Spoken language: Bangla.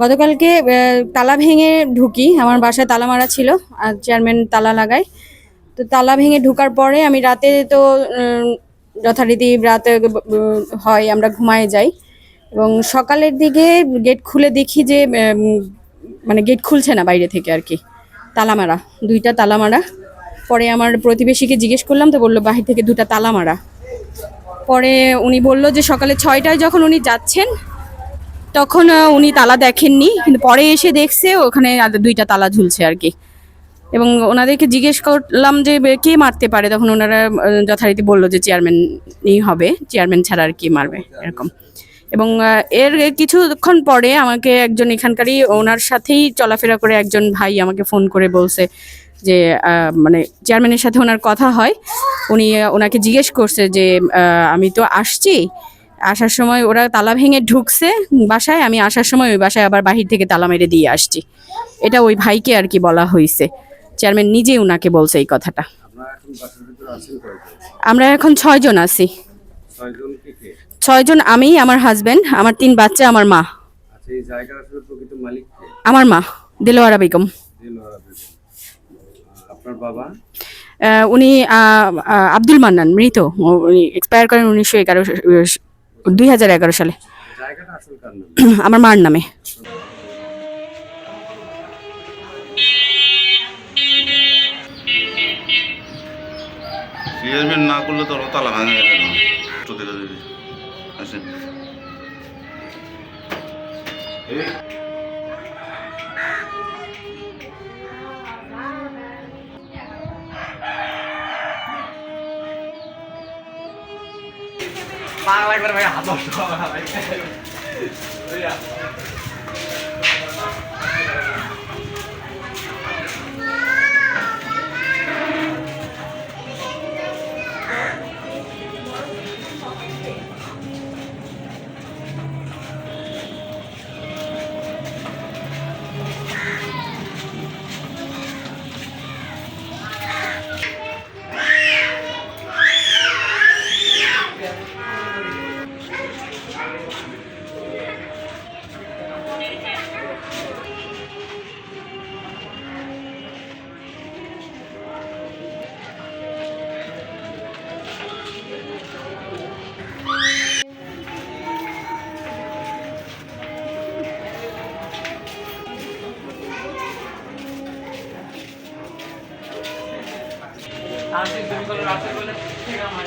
গতকালকে তালা ভেঙে ঢুকি। আমার বাসায় তালা মারা ছিল, আর চেয়ারম্যান তালা লাগায়। তো তালা ভেঙে ঢুকার পরে আমি রাতে তো যথারীতি রাতে হয়, আমরা ঘুমায় যাই। এবং সকালের দিকে গেট খুলে দেখি যে মানে গেট খুলছে না বাইরে থেকে আর কি। তালা মারা, দুইটা তালা মারা। পরে আমার প্রতিবেশীকে জিজ্ঞেস করলাম, তো বলল, বাহির থেকে দুটা তালা মারা। পরে উনি বলল যে, সকালে ছয়টায় যখন উনি যাচ্ছেন তখন উনি তালা দেখেননি, কিন্তু পরে এসে দেখছে ওখানে দুইটা তালা ঝুলছে আর কি। এবং ওনাদেরকে জিজ্ঞেস করলাম যে কে মারতে পারে? তখন ওনারা যথারীতি বলল যে, চেয়ারম্যানই হবে, চেয়ারম্যান ছাড়া আর কি মারবে, এরকম। এবং এর কিছুক্ষণ পরে আমাকে একজন এখানকারই ওনার সাথেই চলাফেরা করে একজন ভাই আমাকে ফোন করে বলছে যে মানে চেয়ারম্যানের সাথে ওনার কথা হয়। উনি ওনাকে জিজ্ঞেস করছে যে আমি তো আসছি আসার সময় ওরা তালা ভেঙে ঢুকছে বাসায়, আমি আসার সময় ওই বাসায় আবার বাহির থেকে তালা মেরে দিয়ে আসছি। এটা ওই ভাইকে আর কি বলা হয়েছে চেয়ারম্যান নিজে ওনাকে বলছে এই কথাটা। আমরা এখন ছয়জন আছি। ছয়জন আমি, আমার হাজবেন্ড আমার তিন বাচ্চা, আমার মা। আমার মা, দিলোয়ারা বেগম। উনি আব্দুল মান্নান, মৃত। উনি এক্সপায়ার করেন উনিশশো এগারো দুই হাজার এগারো সালে। আমার মার নামে। না করলে তো তালা না। পা একবার ভাই হাত নষ্ট হবে ভাই আর্থিক দুর্গল রাত্রে বলে ঠিক আমার